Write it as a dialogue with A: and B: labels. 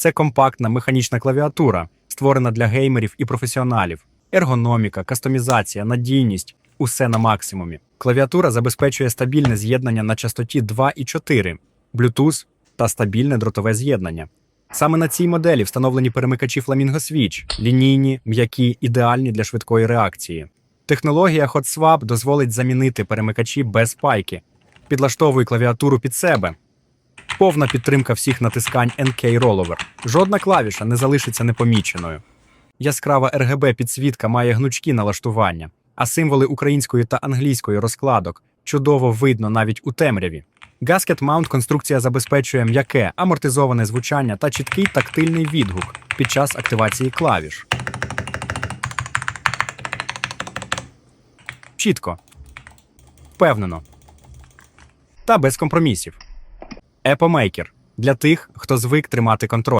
A: Це компактна механічна клавіатура, створена для геймерів і професіоналів. Ергономіка, кастомізація, надійність усе на максимумі. Клавіатура забезпечує стабільне з'єднання на частоті 2,4, Bluetooth та стабільне дротове з'єднання. Саме на цій моделі встановлені перемикачі Flamingo Switch, лінійні, м'які, ідеальні для швидкої реакції. Технологія Hot Swap дозволить замінити перемикачі без пайки. Підлаштовуй клавіатуру під себе. Повна підтримка всіх натискань NK Rollover. Жодна клавіша не залишиться непоміченою. Яскрава RGB підсвітка має гнучкі налаштування, а символи української та англійської розкладок чудово видно навіть у темряві. Gasket Mount конструкція забезпечує м'яке, амортизоване звучання та чіткий тактильний відгук під час активації клавіш. Чітко, впевнено та без компромісів. Epomейкер для тих, хто звик тримати контроль.